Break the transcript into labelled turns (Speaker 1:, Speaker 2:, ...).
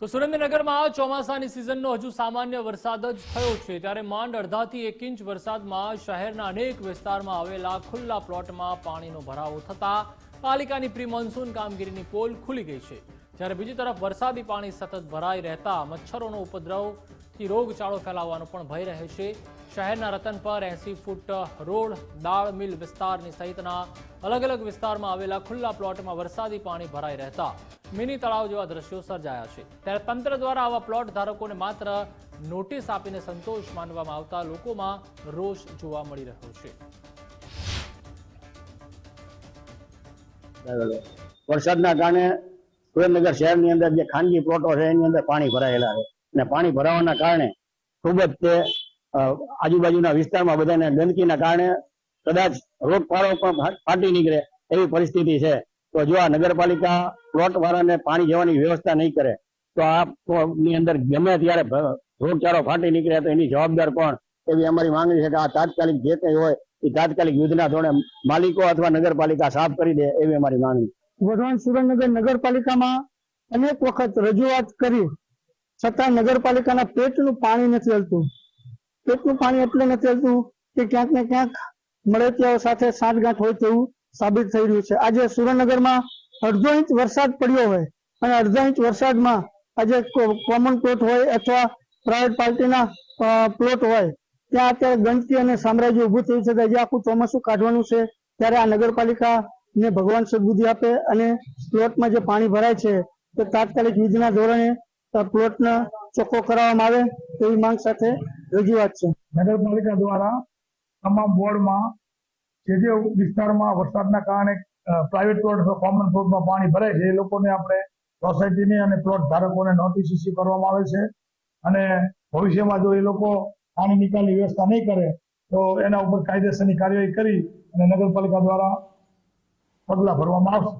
Speaker 1: તો સુરેન્દ્રનગરમાં ચોમાસાની સિઝનનો હજુ સામાન્ય વરસાદ જ થયો છે. ત્યારે માંડ અડધાથી એક ઇંચ વરસાદમાં શહેરના અનેક વિસ્તારમાં આવેલા ખુલ્લા પ્લોટમાં પાણીનો ભરાવો થતાં પાલિકાની પ્રી મોન્સૂન કામગીરીની પોલ ખુલી ગઈ છે. જ્યારે બીજી તરફ વરસાદી પાણી સતત ભરાઈ રહેતા મચ્છરોનો ઉપદ્રવથી રોગચાળો ફેલાવવાનો પણ ભય રહે છે. શહેરના રતન પર એસી ફૂટ રોડ, દાળ મિલ વિસ્તારની સહિતના અલગ અલગ વિસ્તારમાં આવેલા ખુલ્લા પ્લોટમાં વરસાદી પાણી ભરાઈ રહેતા મિની તળાવ જેવા દ્રશ્યો સર્જાયા છે. ત્યારે તંત્ર દ્વારા આવા પ્લોટ ધારકોને માત્ર નોટિસ આપીને સંતોષ માનવામાં આવતા લોકોમાં રોષ જોવા મળી રહ્યો છે.
Speaker 2: વરસાદના કારણે સુરેન્દ્રનગર શહેરની અંદર જે ખાનગી પ્લોટો છે, એની અંદર પાણી ભરાયેલા છે. અને પાણી ભરાવાના કારણે ખૂબ જ તે આજુબાજુના વિસ્તારમાં બધાને ગંદકીના કારણે કદાચ રોગપાળો પણ ફાટી નીકળે એવી પરિસ્થિતિ છે. તો જો આ નગરપાલિકા પ્લોટ પાણી જવાની વ્યવસ્થા નહીં કરે, તો આ અંદર ગમે ત્યારે રોગચાળો ફાટી નીકળે તો એની જવાબદાર કોણ? એવી અમારી માંગણી છે કે આ તાત્કાલિક જે કંઈ હોય, એ તાત્કાલિક યુદ્ધના ધોરણે માલિકો અથવા નગરપાલિકા સાફ કરી દે એવી અમારી માંગણી
Speaker 3: વઢવાણ સુરેન્દ્રનગર નગરપાલિકામાં અનેક વખત રજૂઆત કરી છતાં નગરપાલિકાના પેટનું પાણી નથી હલતું. પેટનું પાણી એટલે નથી હલતું કે ક્યાંક ને ક્યાંક મળેતિયાઓ સાથે સાંઠગાંઠ હોય તેવું સાબિત થઈ રહ્યું છે. આજે સુરેન્દ્રનગરમાં અડધો ઇંચ વરસાદ પડ્યો હોય અને અડધા ઇંચ વરસાદમાં આજે કોમન પ્લોટ હોય અથવા પ્રાઇવેટ પાર્ટીના પ્લોટ હોય, ત્યાં અત્યારે ગંદકી અને સામ્રાજ્ય ઉભું થયું છે. હજી આખું ચોમાસું કાઢવાનું છે. ત્યારે આ નગરપાલિકા ને ભગવાન સદબુદ્ધિ આપે અને પ્લોટમાં જે પાણી ભરાય છે, તે તાત્કાલિક યુદ્ધના ધોરણે પ્લોટને ચોખ્ખો કરાવવામાં આવે તેવી માંગ સાથે રજૂઆત છે.
Speaker 4: નગરપાલિકા દ્વારા તમામ વોર્ડમાં જે જે વિસ્તારમાં વરસાદના કારણે પ્રાઇવેટ પ્લોટ કોમન પ્લોટમાં પાણી ભરાય છે, એ લોકોને આપણે સોસાયટીને અને પ્લોટ ધારકોને નોટિસ ઇસ્યુ કરવામાં આવે છે. અને ભવિષ્યમાં જો એ લોકો પાણી નિકાલની વ્યવસ્થા નહીં કરે, તો એના ઉપર કાયદેસરની કાર્યવાહી કરી અને નગરપાલિકા દ્વારા પગલાં ભરવામાં આવશે.